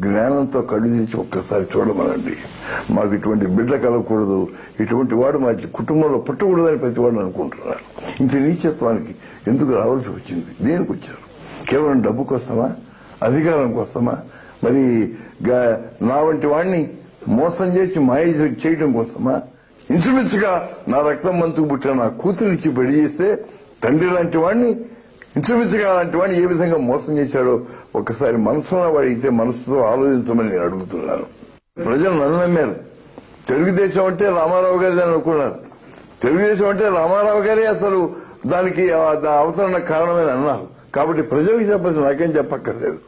జ్ఞానంతో కళ్ళు తీసి ఒక్కసారి చూడమనండి. మాకు ఇటువంటి బిడ్డ కలగకూడదు. ఇటువంటి వాడు మా కుటుంబంలో పుట్టకూడదని ప్రతి వాడు అనుకుంటున్నారు. ఇంత నీచత్వానికి ఎందుకు రావాల్సి వచ్చింది? దేనికి వచ్చారు? కేవలం డబ్బు కోసమా? అధికారం కోసమా? మరి నా వంటి వాడిని మోసం చేసి మాయ చేయడం కోసమా? ఇంచుమించుగా నా రక్తం మంతుకు పుట్టిన నా కూతురిచ్చి పెళ్ళి చేస్తే తండ్రి లాంటి వాడిని ఇంచుమించుగా అలాంటి వాడిని ఏ విధంగా మోసం చేశాడో ఒకసారి మనసులో వాడితే మనసుతో ఆలోచించమని నేను అడుగుతున్నాను. ప్రజలు నన్ను నమ్మారు. తెలుగుదేశం అంటే రామారావు గారి అనుకున్నారు. తెలుగుదేశం అంటే రామారావు గారే అసలు దానికి ఆ- దా అవతరణ కారణమని అన్నారు. కాబట్టి ప్రజలకు చెప్పాల్సి నాకేం చెప్పక్కర్లేదు.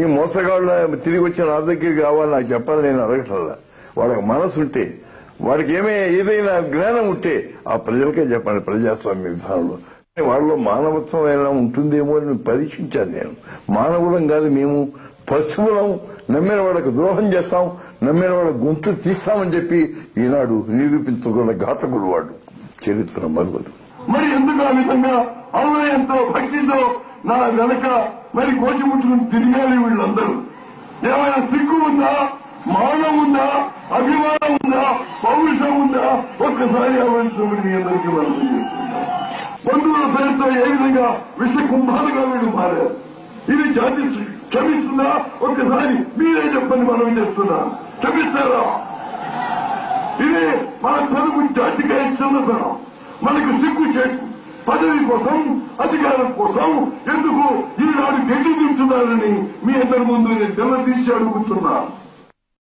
ఈ మోసగాళ్ళు తిరిగి వచ్చి నా దగ్గరికి రావాలి నాకు చెప్పాలి నేను అడగట్లా వాడికి మనసు ఉంటే వాడికి ఏమే ఏదైనా జ్ఞానం ఉంటే ఆ ప్రజలకే చెప్పండి ప్రజాస్వామ్య విధానంలో వాళ్ళలో మానవత్వం ఎలా ఉంటుందేమో అని పరీక్షించాను నేను. మానవులం కాదు మేము. పశువులం నమ్మిన వాళ్ళకు ద్రోహం చేస్తాం నమ్మిన వాళ్ళ గొంతు తీస్తామని చెప్పి ఈనాడు నిరూపించుకున్న ఘాతకుడు వాడు. చరిత్ర మరువదు. మరి ఎందుకు ఆ విధంగా అవలయంతో భక్తితో నా వెనక మరి కోచి ముట్టుకుని తిరిగాలి వీళ్ళందరూ? ఏమైనా సిగ్గు ఉందా? మానం ఉందా? అభిమానం ఉందా? పౌరుషం ఉందా? ఒక్కసారి ఆలోచించమని మీ అందరికీ మనం బంధువుల పేరుతో ఏ విధంగా విష కుంభాలుగా వీళ్ళు మారారు ఇది జాతి క్షమిస్తుందా ఒకసారి మీరే చెప్పని మనం చేస్తున్నా? క్షమిస్తారా? ఇది మన తెలుగు జాతిగా చిన్నతనం మనకు సిగ్గు చేసి పదవి కోసం అధికారం కోసం ఎందుకు ఈనాడు గడ్డి తింటున్నారని మీ అందరి ముందు నేను తెల్లదీసి అడుగుతున్నాను